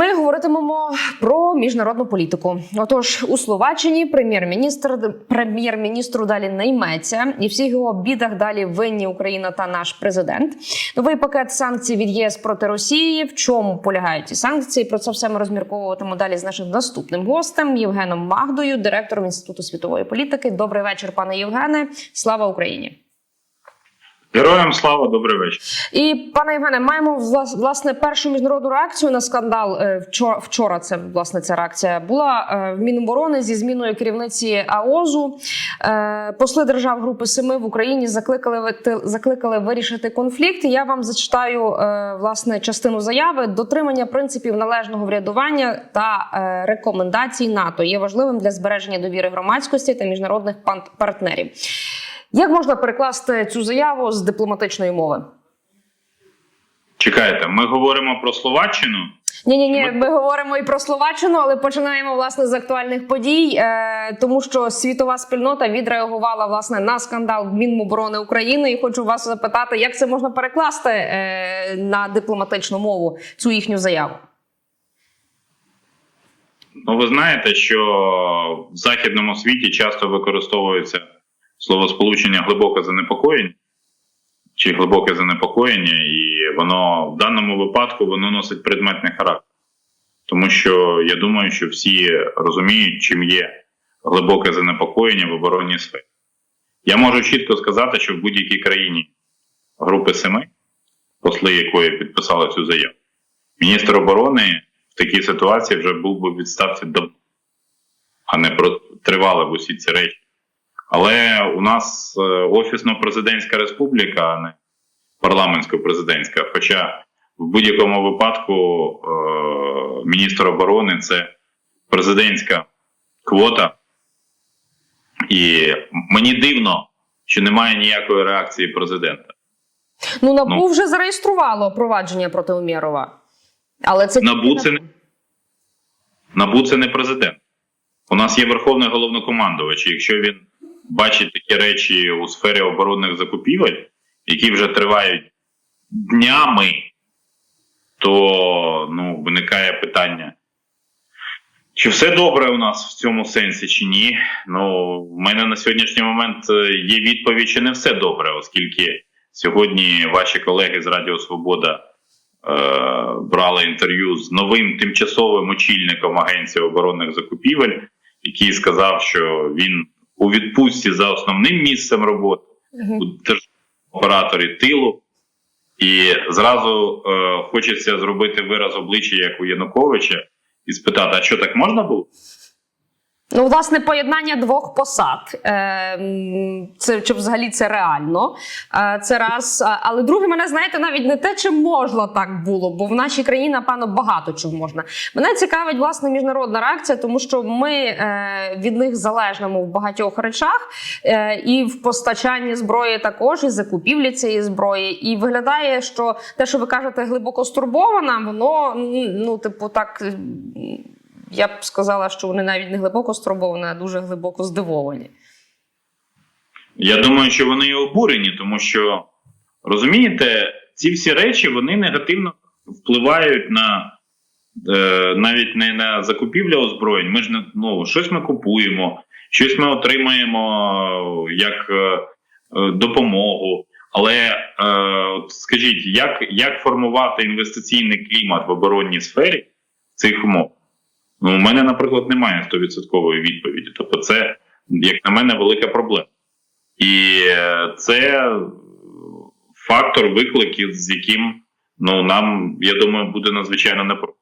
ми говоритимемо про міжнародну політику. Отож, у Словаччині прем'єр-міністр прем'єр-міністру далі не йметься, і всіх його бідах далі винні Україна та наш президент. Новий пакет санкцій від ЄС проти Росії. В чому полягають ці санкції? Про це все ми розмірковуватимемо далі з нашим наступним гостем Євгеном Магдою, директором інституту світової політики. Добрий вечір, пане Євгене. Слава Україні! Героям слава, добрий вечір. І пане Євгене, маємо власне першу міжнародну реакцію на скандал. Е, Вчора, вчора це власне ця реакція була е, в Міноборони зі зміною керівниці АОЗу. Е, Посли держав Групи Семи в Україні закликали закликали вирішити конфлікт. Я вам зачитаю власне частину заяви. Дотримання принципів належного врядування та рекомендацій НАТО є важливим для збереження довіри громадськості та міжнародних партнерів. Як можна перекласти цю заяву з дипломатичної мови? Чекайте, ми говоримо про Словаччину. Ні, ні, ні, ми говоримо і про Словаччину, але починаємо власне з актуальних подій, е, тому що світова спільнота відреагувала власне на скандал Міноборони України. І хочу вас запитати, як це можна перекласти е, на дипломатичну мову цю їхню заяву? Ну, ви знаєте, що в західному світі часто використовується словосполучення глибоке занепокоєння чи глибоке занепокоєння, і воно в даному випадку воно носить предметний характер. Тому що я думаю, що всі розуміють, чим є глибоке занепокоєння в оборонній сфері. Я можу чітко сказати, що в будь-якій країні Групи Семи, посли якої підписали цю заяву, міністр оборони в такій ситуації вже був би в відставці давно, а не тривали б усі ці речі. Але у нас е, офісно-президентська республіка, а не парламентсько-президентська. Хоча в будь-якому випадку е, міністр оборони це президентська квота. І мені дивно, що немає ніякої реакції президента. Ну набу Ну. вже зареєструвало провадження проти Умєрова. Але це Набу це не НАБУ це не президент. У нас є верховний головнокомандувач. Якщо він бачить такі речі у сфері оборонних закупівель, які вже тривають днями, то ну, виникає питання. Чи все добре у нас в цьому сенсі, чи ні? Ну, в мене на сьогоднішній момент е, є відповідь, що не все добре, оскільки сьогодні ваші колеги з Радіо Свобода е, брали інтерв'ю з новим тимчасовим очільником Агенції оборонних закупівель, який сказав, що він у відпустці за основним місцем роботи у державному операторі тилу. І зразу е, хочеться зробити вираз обличчя, як у Януковича, і спитати: а що так можна було? Ну, власне, поєднання двох посад. Е, це чи взагалі це реально? Е, це раз. Але друге, мене знаєте, навіть не те, чи можна так було, бо в нашій країні, напевно, багато чого можна. Мене цікавить власне міжнародна реакція, тому що ми е, від них залежнимо в багатьох речах, і в постачанні зброї також, і закупівлі цієї зброї. І виглядає, що те, що ви кажете, глибоко стурбована, воно ну, типу, так. Я б сказала, що вони навіть не глибоко стурбовані, а дуже глибоко здивовані. Я думаю, що вони і обурені, тому що розумієте, ці всі речі вони негативно впливають на е, навіть не на закупівлю озброєнь. Ми ж не ну, щось ми купуємо, щось ми отримаємо е, як е, е, допомогу. Але е, от скажіть, як, як формувати інвестиційний клімат в оборонній сфері цих умов? Ну, у мене, наприклад, немає 100% відповіді. Тобто, це, як на мене, велика проблема. І е, це фактор викликів, з яким ну, нам, я думаю, буде надзвичайно непросто.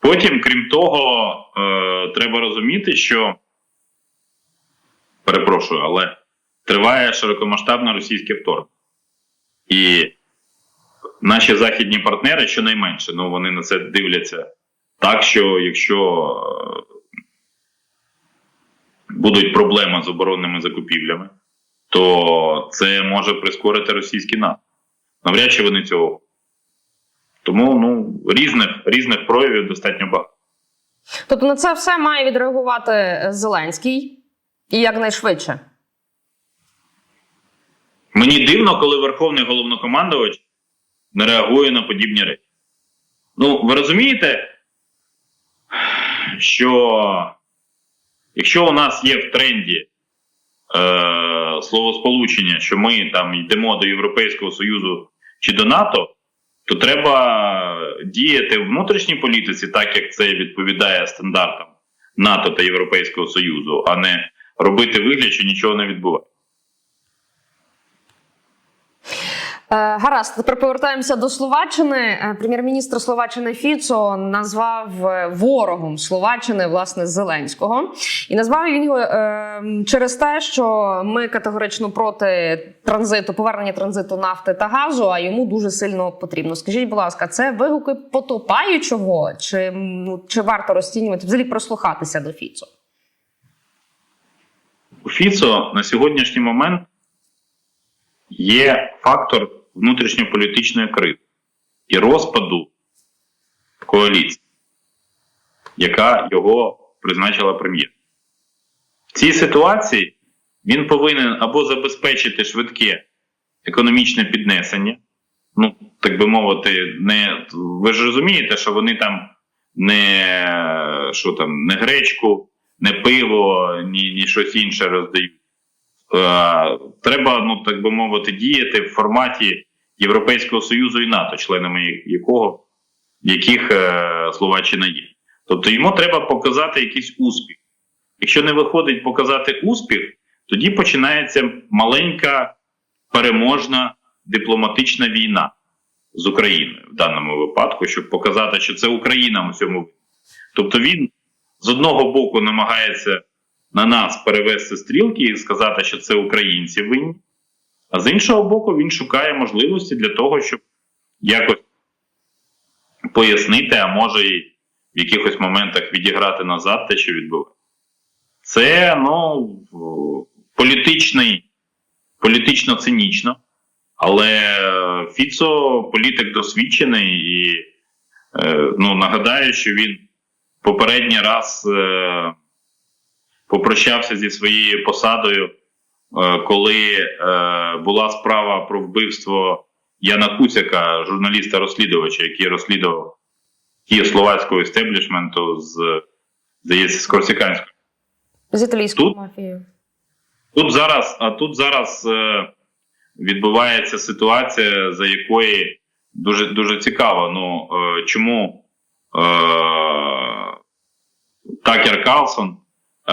Потім, крім того, е, треба розуміти, що перепрошую, але триває широкомасштабне російське вторгнення. І наші західні партнери, щонайменше, ну вони на це дивляться так, що якщо е, будуть проблеми з оборонними закупівлями, то це може прискорити російський наступ. Навряд чи вони цього. Тому ну, різних, різних проявів достатньо багато. Тобто на це все має відреагувати Зеленський і якнайшвидше. Мені дивно, коли Верховний головнокомандувач не реагує на подібні речі. Ну, ви розумієте, що якщо у нас є в тренді е, словосполучення, що ми там йдемо до Європейського Союзу чи до НАТО, то треба діяти в внутрішній політиці, так як це відповідає стандартам НАТО та Європейського Союзу, а не робити вигляд, що нічого не відбувається. Е, Гаразд, тепер повертаємося до Словаччини. Е, Прем'єр-міністр Словаччини Фіцо назвав е, ворогом Словаччини власне Зеленського, і назвав він його е, через те, що ми категорично проти транзиту, повернення транзиту нафти та газу, а йому дуже сильно потрібно. Скажіть, будь ласка, це вигуки потопаючого, чи, ну, чи варто розцінювати взагалі прослухатися до Фіцо? У Фіцо на сьогоднішній момент є фактор внутрішньополітичної кризи і розпаду коаліції, яка його призначила прем'єр. В цій ситуації він повинен або забезпечити швидке економічне піднесення. Ну, так би мовити, не ви ж розумієте, що вони там не що там, не гречку, не пиво, ні, ні щось інше роздають. Е, треба, ну так би мовити, діяти в форматі Європейського Союзу і НАТО, членами якого яких е, Словаччина є. Тобто йому треба показати якийсь успіх. Якщо не виходить показати успіх, тоді починається маленька переможна дипломатична війна з Україною в даному випадку, щоб показати, що це Україна в цьому. Тобто він з одного боку намагається на нас перевести стрілки і сказати, що це українці винні, а з іншого боку, він шукає можливості для того, щоб якось пояснити, а може і в якихось моментах відіграти назад те, що відбувається. Це ну, політичний, політично цинічно, але Фіцо політик досвідчений і е, ну, нагадаю, що він попередній раз е, попрощався зі своєю посадою, е, коли е, була справа про вбивство Яна Куцяка, журналіста-розслідувача, який розслідував дії словацького істеблішменту з, здається, з Корсиканського. З італійською Тут? мафією. Тут зараз, а тут зараз е, відбувається ситуація, за якої дуже дуже цікаво. Ну чому е, Такер Карлсон, е,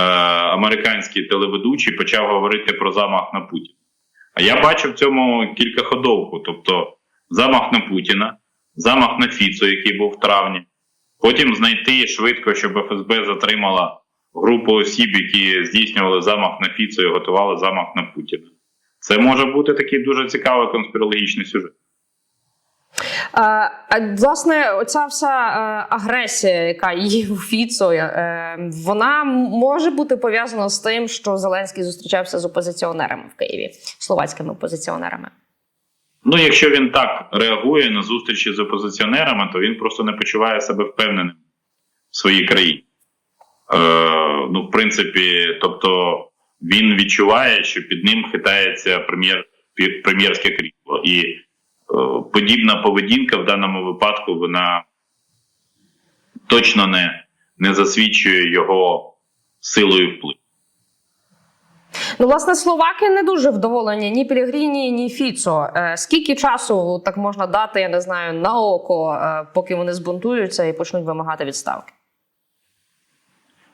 американський телеведучий, почав говорити про замах на Путіна. А я бачу в цьому кількаходовку. Тобто замах на Путіна, замах на Фіцо, який був в травні, потім знайти швидко, щоб ФСБ затримала групу осіб, які здійснювали замах на Фіцо і готували замах на Путіна. Це може бути такий дуже цікавий конспірологічний сюжет. Власне, оця вся е, агресія, яка є у Фіцо, е, вона може бути пов'язана з тим, що Зеленський зустрічався з опозиціонерами в Києві, словацькими опозиціонерами. Ну, якщо він так реагує на зустрічі з опозиціонерами, то він просто не почуває себе впевненим в своїй країні. Е, ну, в принципі, тобто він відчуває, що під ним хитається прем'єр, прем'єрське крісло. І подібна поведінка в даному випадку вона точно не, не засвідчує його силою впливу. Ну, власне, словаки не дуже вдоволені ні Пілігріні, ні Фіцо. Е, скільки часу так можна дати, я не знаю, на око, е, поки вони збунтуються і почнуть вимагати відставки?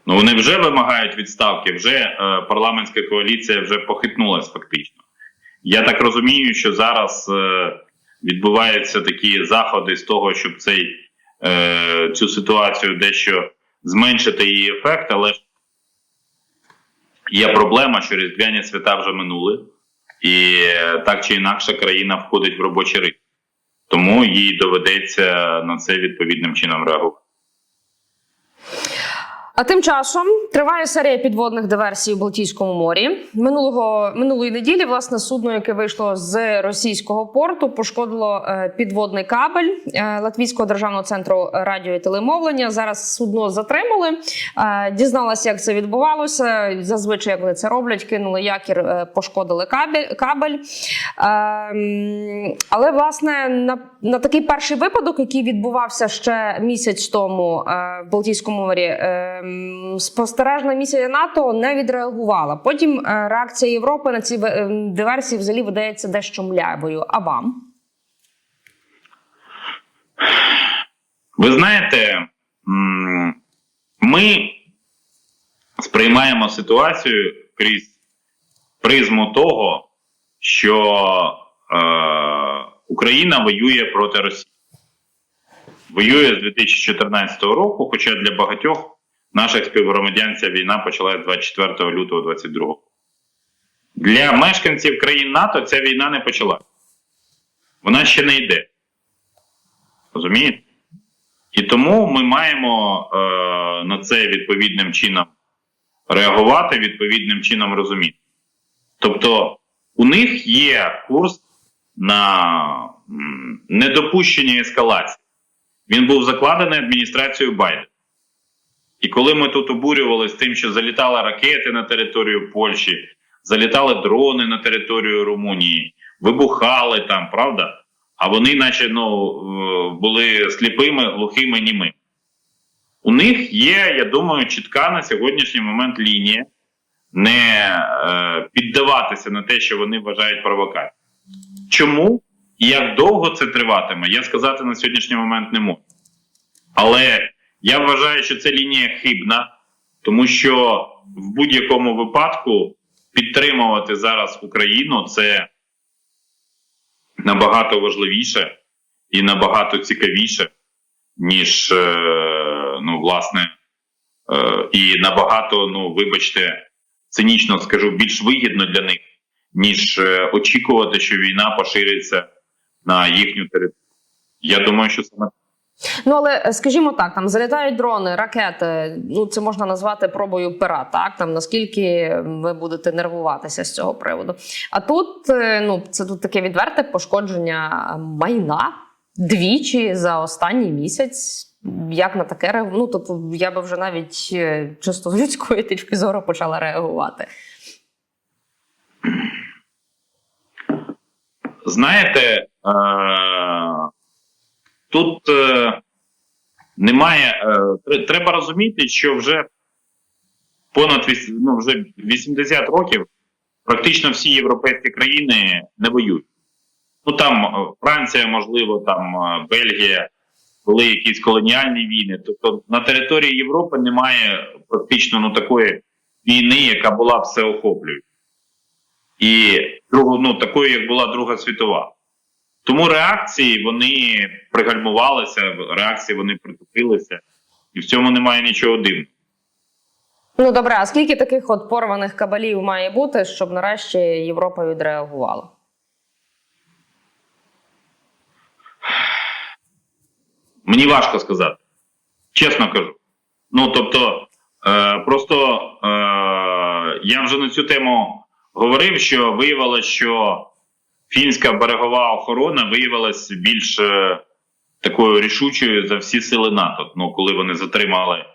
Ну вони вже вимагають відставки, вже е, парламентська коаліція вже похитнулась фактично. Я так розумію, що зараз е, відбуваються такі заходи з того, щоб цей, е, цю ситуацію дещо зменшити її ефект, але є проблема, що різдвяні свята вже минули, і е, так чи інакше країна входить в робочий ритм. Тому їй доведеться на це відповідним чином реагувати. А тим часом триває серія підводних диверсій у Балтійському морі. Минулого минулої неділі власне судно, яке вийшло з російського порту, пошкодило е, підводний кабель е, Латвійського державного центру радіо і телемовлення. Зараз судно затримали. Е, Дізналася, як це відбувалося. Зазвичай як вони це роблять, кинули якір, пошкодили кабель. кабель. Е, Але власне на, на такий перший випадок, який відбувався ще місяць тому в Балтійському морі. Спостережна місія НАТО не відреагувала. Потім е, реакція Європи на ці е, диверсії взагалі видається дещо млявою. А вам? Ви знаєте, ми сприймаємо ситуацію крізь призму того, що е, Україна воює проти Росії. Воює з 2014 року, хоча для багатьох наших співгромадян ця війна почалася 24 лютого 2022 Для мешканців країн НАТО ця війна не почалася. Вона ще не йде. Розумієте? І тому ми маємо е, на це відповідним чином реагувати, відповідним чином розуміти. Тобто, у них є курс на недопущення ескалації. Він був закладений адміністрацією Байдена. І коли ми тут обурювалися тим, що залітали ракети на територію Польщі, залітали дрони на територію Румунії, вибухали там, правда? А вони, наче ну, е, були сліпими, глухими, німими. У них є, я думаю, чітка на сьогоднішній момент лінія не е, піддаватися на те, що вони вважають провокацією. Чому і як довго це триватиме, я сказати на сьогоднішній момент не можу. Але я вважаю, що це лінія хибна, тому що в будь-якому випадку підтримувати зараз Україну це набагато важливіше і набагато цікавіше, ніж, е, ну, власне, е, і набагато, ну, вибачте, цинічно скажу, більш вигідно для них, ніж е, очікувати, що війна пошириться на їхню територію. Я думаю, що саме Ну але е, скажімо так, там залітають дрони, ракети. Ну це можна назвати пробою пера. Так там наскільки ви будете нервуватися з цього приводу. А тут е, ну це тут таке відверте пошкодження майна двічі за останній місяць. Як на таке реагу- ну, тобто я би вже навіть е, чисто з людської точки зору почала реагувати. Знаєте, тут е, немає. Е, треба розуміти, що вже понад ну, вже 80 років практично всі європейські країни не воюють. Ну там е, Франція, можливо, там е, Бельгія, були якісь колоніальні війни. Тобто на території Європи немає практично ну, такої війни, яка була всеохоплюючою. І ну, такою, як була Друга світова. Тому реакції вони пригальмувалися, реакції вони притупилися, і в цьому немає нічого дивного. Ну добре, а скільки таких от порваних кабалів має бути, щоб нарешті Європа відреагувала? Мені важко сказати. Чесно кажу. Ну тобто, е, просто е, я вже на цю тему говорив, що виявилося, що фінська берегова охорона виявилася більш е, такою рішучою за всі сили НАТО. Ну, коли вони затримали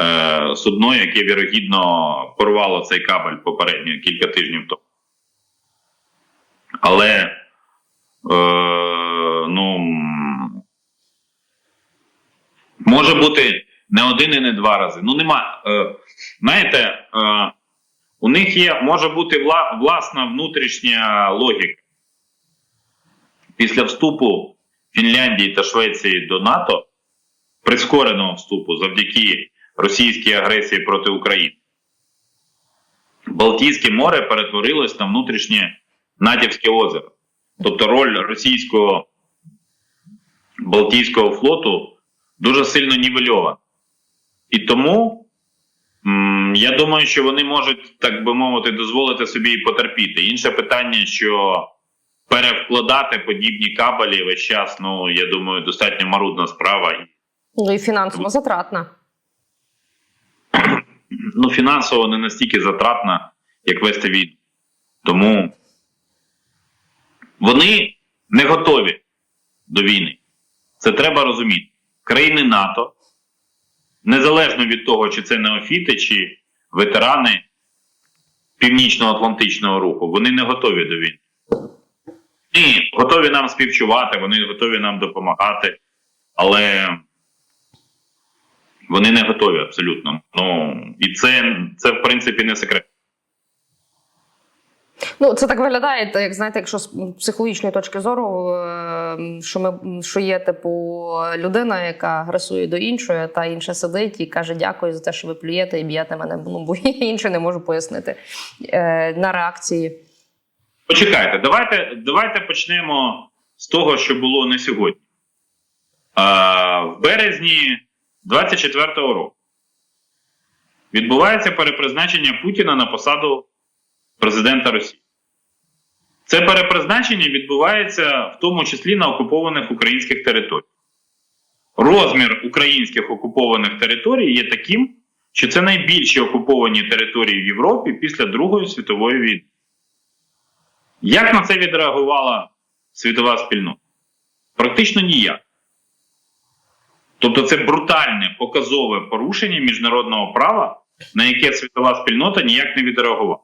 е, судно, яке вірогідно порвало цей кабель попередньо кілька тижнів тому. Але е, ну. Може бути не один і не два рази. Ну нема. Е, знаєте, е, у них є, може бути вла, власна внутрішня логіка. Після вступу Фінляндії та Швеції до НАТО, прискореного вступу завдяки російській агресії проти України, Балтійське море перетворилось на внутрішнє Надівське озеро. Тобто роль російського Балтійського флоту дуже сильно нівельована. І тому я думаю, що вони можуть, так би мовити, дозволити собі потерпіти. Інше питання, що перевкладати подібні кабелі весь час, ну я думаю, достатньо марудна справа. Ну і фінансово затратна. Ну, фінансово не настільки затратна, як вести війну. Тому вони не готові до війни. Це треба розуміти. Країни НАТО, незалежно від того, чи це неофіти, чи ветерани Північно-Атлантичного руху, вони не готові до війни. Ні, готові нам співчувати, вони готові нам допомагати. Але Вони не готові абсолютно. Ну і це, це в принципі не секрет. Ну, це так виглядає, як знаєте, якщо з психологічної точки зору, е, що ми що є типу людина, яка агресує до іншої, та інша сидить і каже дякую за те, що ви плюєте і б'єте мене. Ну бо я інше не можу пояснити е, на реакції. Почекайте, давайте, давайте почнемо з того, що було не сьогодні. А, в березні 24-го року відбувається перепризначення Путіна на посаду президента Росії. Це перепризначення відбувається в тому числі на окупованих українських територіях. Розмір українських окупованих територій є таким, що це найбільші окуповані території в Європі після Другої світової війни. Як на це відреагувала світова спільнота? Практично ніяк. Тобто це брутальне показове порушення міжнародного права, на яке світова спільнота ніяк не відреагувала.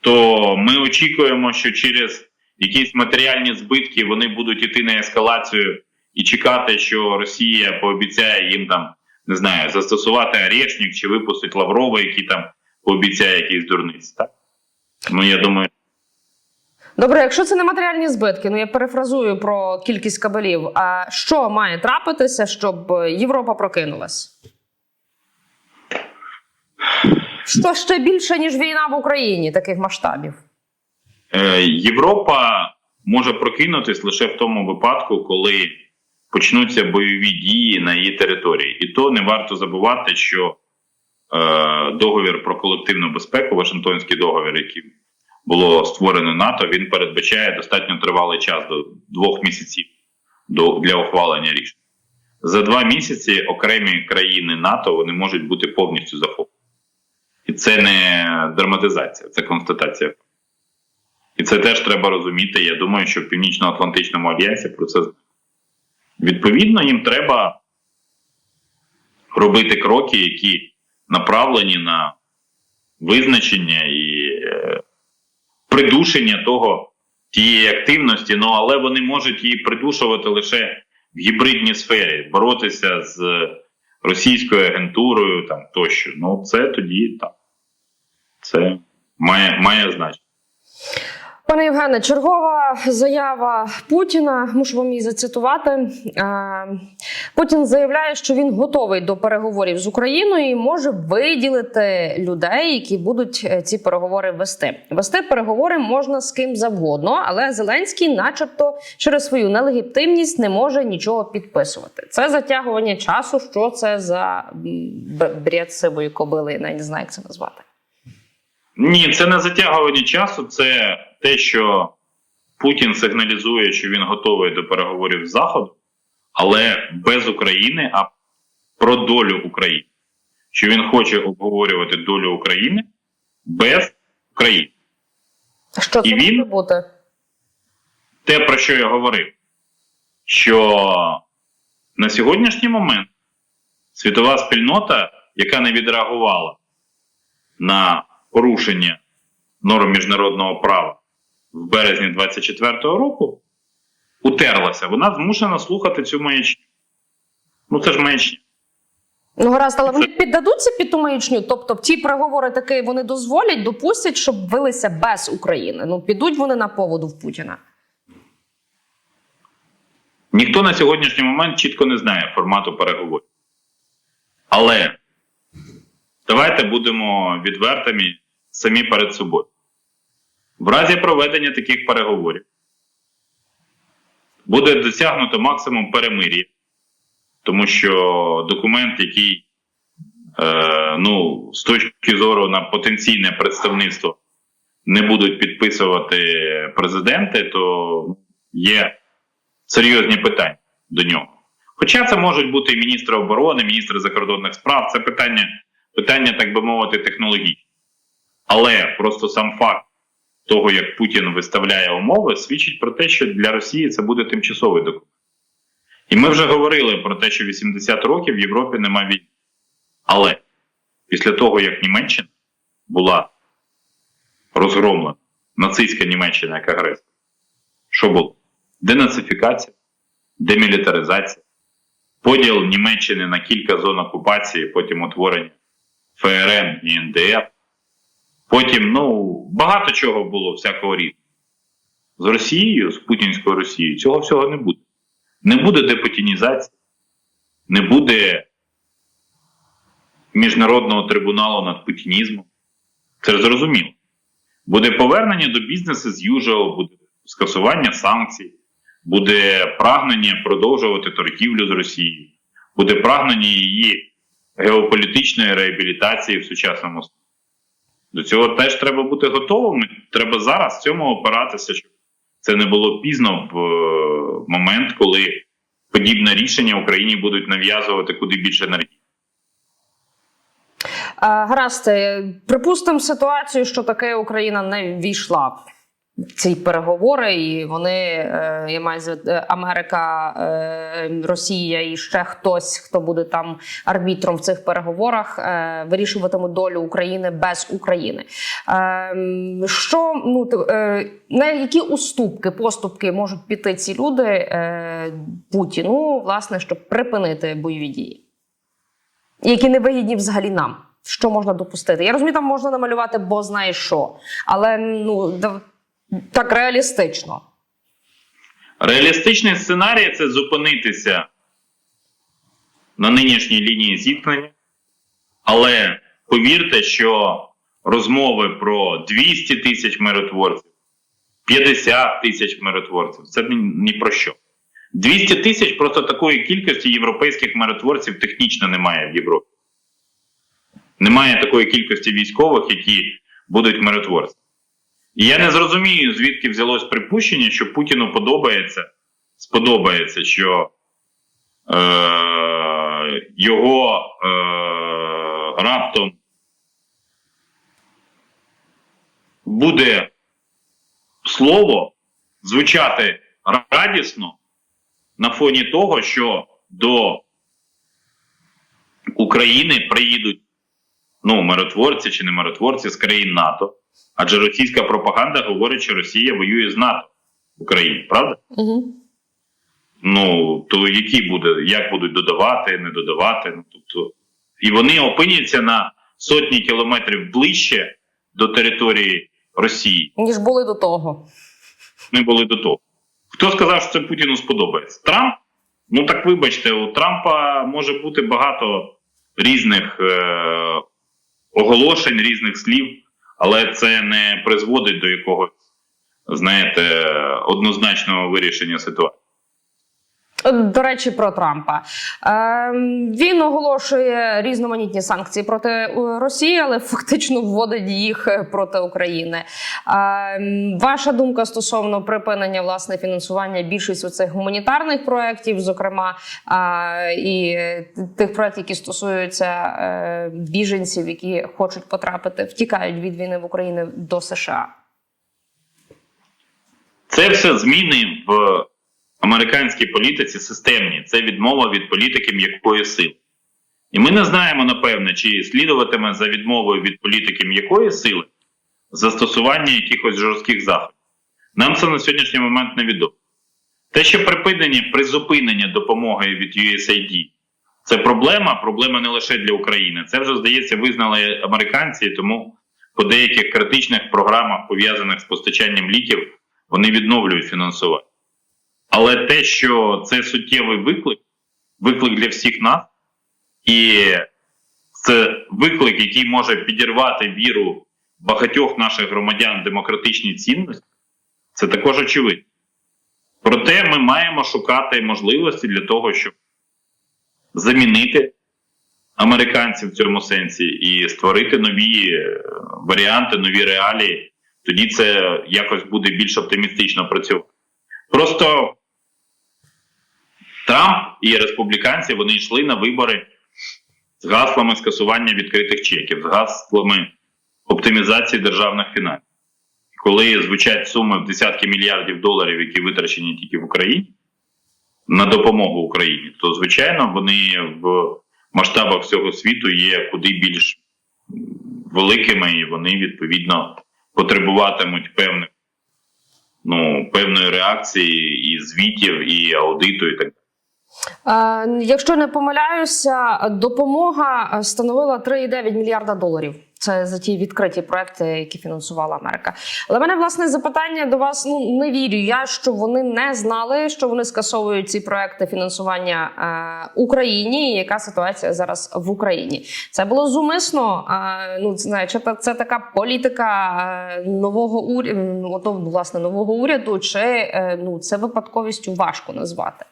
То ми очікуємо, що через якісь матеріальні збитки вони будуть йти на ескалацію і чекати, що Росія пообіцяє їм там, не знаю, застосувати арешник чи випустить Лаврова, який там пообіцяє якісь дурниці. Так? Ну, я думаю, Добре, якщо це не матеріальні збитки, ну я перефразую про кількість кабелів. А що має трапитися, щоб Європа прокинулась? Що ще більше, ніж війна в Україні таких масштабів? Е, Європа може прокинутись лише в тому випадку, коли почнуться бойові дії на її території. І то не варто забувати, що договір про колективну безпеку, Вашингтонський договір, який було створено НАТО, він передбачає достатньо тривалий час до двох місяців до, для ухвалення рішень. За два місяці окремі країни НАТО вони можуть бути повністю захоплені. І це не драматизація, це констатація. І це теж треба розуміти. Я думаю, що в Північно-Атлантичному альянсі про це. Відповідно, їм треба робити кроки, які направлені на визначення і е, придушення того тієї активності, ну але вони можуть її придушувати лише в гібридній сфері, боротися з російською агентурою там тощо. Ну, це тоді так. Це має, має значення. Пане Євгене, чергова заява Путіна. Мушу вам її зацитувати. Путін заявляє, що він готовий до переговорів з Україною і може виділити людей, які будуть е, ці переговори вести. Вести переговори можна з ким завгодно, але Зеленський, начебто, через свою нелегітимність не може нічого підписувати. Це затягування часу. Що це за бред сивої кобили? Я не знаю, як це назвати. Ні, це не затягування часу, це те, що Путін сигналізує, що він готовий до переговорів з Заходом, але без України, а про долю України. Що він хоче обговорювати долю України без України. Що це І він- може бути? Те, про що я говорив, що на сьогоднішній момент світова спільнота, яка не відреагувала на порушення норм міжнародного права в березні 24-го року, утерлася. Вона змушена слухати цю маячню. Ну це ж маячня. Ну, гаразд, але вони піддадуться під ту маячню. Тобто, ті переговори таки вони дозволять, допустять, щоб велися без України. Ну, підуть вони на поводу в Путіна. Ніхто на сьогоднішній момент чітко не знає формату переговорів. Але давайте будемо відвертими самі перед собою. В разі проведення таких переговорів буде досягнуто максимум перемир'я, тому що документ, який е, ну, з точки зору на потенційне представництво не будуть підписувати президенти, то є серйозні питання до нього. Хоча це можуть бути і міністри оборони, міністри закордонних справ, це питання, питання, так би мовити, технологічне. Але просто сам факт того, як Путін виставляє умови, свідчить про те, що для Росії це буде тимчасовий документ. І ми вже говорили про те, що 80 років в Європі немає війни. Але після того, як Німеччина була розгромлена, нацистська Німеччина як агресор, що було? Денацифікація, демілітаризація, поділ Німеччини на кілька зон окупації, потім утворення ФРН і НДР. Потім, ну, багато чого було всякого різного. З Росією, з Путінською Росією, цього всього не буде. Не буде депутінізації, не буде міжнародного трибуналу над путінізмом. Це ж зрозуміло. Буде повернення до бізнесу з usual, буде скасування санкцій, буде прагнення продовжувати торгівлю з Росією, буде прагнення її геополітичної реабілітації в сучасному світі. До цього теж треба бути готовими. Треба зараз в цьому опиратися, щоб це не було пізно в е, момент, коли подібне рішення Україні будуть нав'язувати куди більше енергії. Гаразд, е, припустимо ситуацію, що таке Україна не війшла в ці переговори, і вони е, я маю е, Америка, е, Росія і ще хтось, хто буде там арбітром в цих переговорах, вирішуватимуть долю України без України. Е, Що ну на які уступки, поступки можуть піти ці люди Путіну, власне, щоб припинити бойові дії? які не вигідні взагалі нам. Що можна допустити? Я розумію, там можна намалювати, бо знає що, але ну так реалістично. Реалістичний сценарій це зупинитися на нинішній лінії зіткнення, але повірте, що розмови про 200 тисяч миротворців, 50 тисяч миротворців це ні, про що. 200 тисяч просто такої кількості європейських миротворців технічно немає в Європі. Немає такої кількості військових, які будуть миротворцями. Я не зрозумію, звідки взялось припущення, що Путіну подобається, сподобається, що е, його е, раптом буде слово звучати радісно на фоні того, що до України приїдуть ну, миротворці чи не миротворці з країн НАТО. Адже російська пропаганда говорить, що Росія воює з НАТО в Україні, правда? Угу. Ну то які буде, як будуть додавати, не додавати? Ну тобто, і вони опиняться на сотні кілометрів ближче до території Росії, Ніж були до того. ми були до того. Хто сказав, що це Путіну сподобається? Трамп? Ну так вибачте, у Трампа може бути багато різних е- оголошень, різних слів, але це не призводить до якогось, знаєте, однозначного вирішення ситуації. От, До речі, про Трампа е, він оголошує різноманітні санкції проти е, Росії, але фактично вводить їх е, проти України. Е, ваша думка стосовно припинення власне фінансування більшості цих гуманітарних проєктів, зокрема е, і тих проєктів, які стосуються е, біженців, які хочуть потрапити, втікають від війни в Україні до США. Це все зміни в американській політиці системні. Це відмова від політики м'якої сили. І ми не знаємо, напевне, чи слідуватиме за відмовою від політики м'якої сили застосування якихось жорстких заходів. Нам це на сьогоднішній момент невідомо. Те, що припинення, призупинення допомоги від USAID це проблема, проблема не лише для України. Це вже, здається, визнали американці, тому по деяких критичних програмах, пов'язаних з постачанням ліків, вони відновлюють фінансування. Але те, що це суттєвий виклик, виклик для всіх нас, і це виклик, який може підірвати віру багатьох наших громадян в демократичні цінності, це також очевидно. Проте ми маємо шукати можливості для того, щоб замінити американців в цьому сенсі і створити нові е, варіанти, нові реалії. Тоді це якось буде більш оптимістично працювати. Просто Трамп і республіканці вони йшли на вибори з гаслами скасування відкритих чеків, з гаслами оптимізації державних фінансів. Коли звучать суми в десятки мільярдів доларів, які витрачені тільки в Україні на допомогу Україні, то звичайно вони в масштабах всього світу є куди більш великими, і вони відповідно потребуватимуть певних ну, певної реакції і звітів, і аудиту, і так далі. Е, Якщо не помиляюся, допомога становила 3,9 мільярда доларів. Це за ті відкриті проекти, які фінансувала Америка. Але мене власне запитання до вас: ну не вірю я, що вони не знали, що вони скасовують ці проекти фінансування е, Україні. І яка ситуація зараз в Україні? Це було зумисно. Е, ну знає, чи та- це така політика е, нового уряду, власне нового уряду, чи е, ну це випадковістю важко назвати.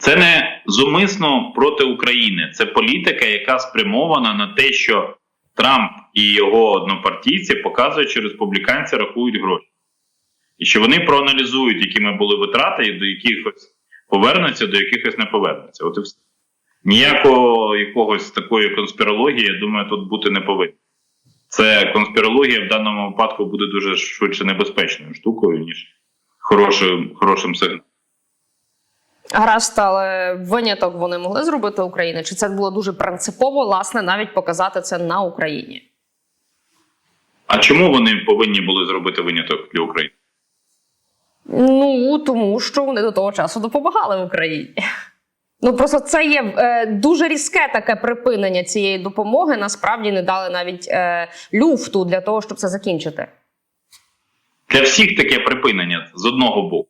Це не зумисно проти України. Це політика, яка спрямована на те, що Трамп і його однопартійці показують, що республіканці рахують гроші, і що вони проаналізують, якими були витрати, і до якихось повернуться, до якихось не повернуться. От і все. Ніякого якогось такої конспірології, я думаю, тут бути не повинно. Це конспірологія в даному випадку буде дуже швидше небезпечною штукою, ніж хорошим, хорошим сигналом. Гаразд, але виняток вони могли зробити Україна? Чи це було дуже принципово, власне, навіть показати це на Україні? А чому вони повинні були зробити виняток для України? Ну тому що вони до того часу допомагали Україні. Ну просто це є е, дуже різке таке припинення цієї допомоги. Насправді не дали навіть е, люфту для того, щоб це закінчити. Для всіх таке припинення з одного боку.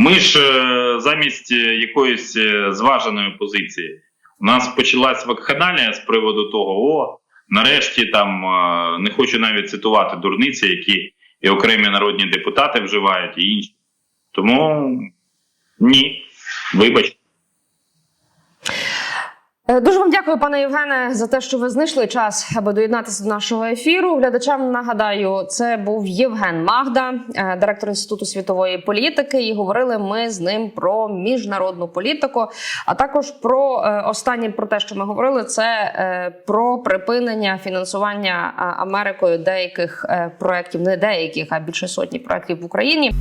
Ми ж е, замість е, якоїсь е, зваженої позиції, у нас почалась вакханалія з приводу того, о, нарешті там не хочу навіть цитувати дурниці, які і окремі народні депутати вживають, і інші. Тому ні, вибачте. Е, Дуже вам дякую, пане Євгене, за те, що ви знайшли час, аби доєднатися до нашого ефіру. Глядачам нагадаю, це був Євген Магда, е, директор інституту світової політики. І говорили ми з ним про міжнародну політику, а також про е, останнє про те, що ми говорили, це про припинення фінансування Америкою деяких проєктів, не деяких, а більше сотні проєктів в Україні.